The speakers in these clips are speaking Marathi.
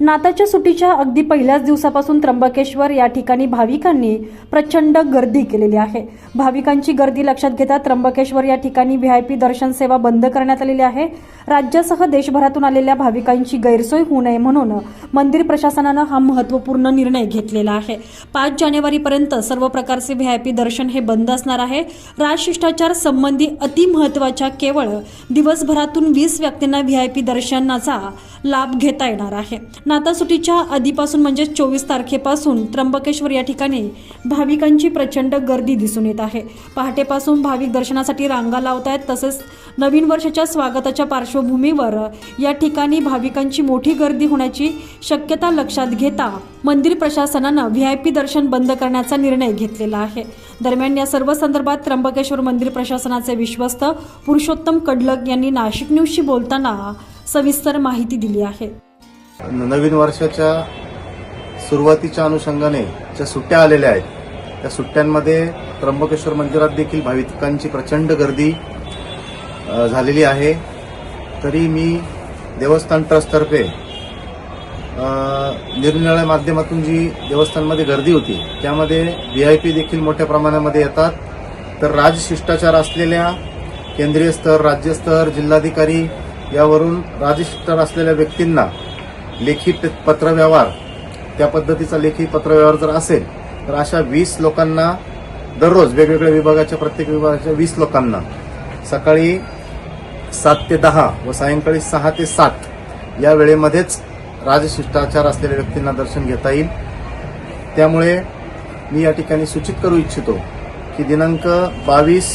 नाताच्या सुट्टीच्या अगदी पहिल्याच दिवसापासून त्र्यंबकेश्वर या ठिकाणी भाविकांनी प्रचंड गर्दी केलेली आहे. भाविकांची गर्दी लक्षात घेता त्र्यंबकेश्वर या ठिकाणी व्ही आय पी दर्शन सेवा बंद करण्यात आलेली आहे. राज्यासह देशभरातून आलेल्या भाविकांची गैरसोय होऊ नये म्हणून मंदिर प्रशासनानं हा महत्त्वपूर्ण निर्णय घेतलेला आहे. पाच जानेवारीपर्यंत सर्व प्रकारचे व्ही आय पी दर्शन हे बंद असणार आहे. राजशिष्टाचार संबंधी अतिमहत्वाच्या केवळ दिवसभरातून वीस व्यक्तींना व्ही आय पी दर्शनाचा लाभ घेता येणार आहे. नातासुटीच्या आधीपासून म्हणजे चोवीस तारखेपासून त्र्यंबकेश्वर या ठिकाणी भाविकांची प्रचंड गर्दी दिसून येत आहे. पहाटेपासून भाविक दर्शनासाठी रांगा लावत आहेत तसेच नवीन वर्षाच्या स्वागताच्या पार्श्वभूमीवर या ठिकाणी भाविकांची मोठी गर्दी होण्याची शक्यता लक्षात घेता मंदिर प्रशासनानं व्ही आय पी दर्शन बंद करण्याचा निर्णय घेतलेला आहे. दरम्यान या सर्व संदर्भात त्र्यंबकेश्वर मंदिर प्रशासनाचे विश्वस्त पुरुषोत्तम कडलक यांनी नाशिक न्यूजशी बोलताना सविस्तर माहिती दिली आहे. नवीन वर्षाच्या सुरुवातीच्या अनुषंगाने ज्या सुट्ट्या आलेल्या आहेत त्या सुट्ट्यांमध्ये त्र्यंबकेश्वर मंदिरात देखील भाविकांची प्रचंड गर्दी झालेली आहे. तरी मी देवस्थान ट्रस्टतर्फे निरनिराळ्या माध्यमातून जी देवस्थानमध्ये गर्दी होती त्यामध्ये व्ही आय पी देखील मोठ्या प्रमाणामध्ये येतात. तर राजशिष्टाचार असलेल्या केंद्रीय स्तर राज्यस्तर जिल्हाधिकारी यावरून राजशिष्टाचार असलेल्या व्यक्तींना लेखी पत्रव्यवहार त्या पद्धतीचा लेखी पत्रव्यवहार जर असेल तर अशा वीस लोकांना दररोज वेगवेगळ्या विभागाच्या प्रत्येक विभागाच्या वीस लोकांना सकाळी सात ते दहा व सायंकाळी सहा ते सात या वेळेमध्येच राजशिष्टाचार असलेल्या व्यक्तींना दर्शन घेता येईल. त्यामुळे मी या ठिकाणी सूचित करू इच्छितो की दिनांक बावीस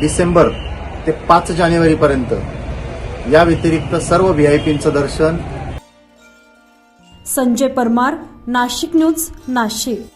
डिसेंबर ते पाच जानेवारीपर्यंत या व्यतिरिक्त सर्व व्ही आय दर्शन. संजय परमार नाशिक न्यूज नाशिक.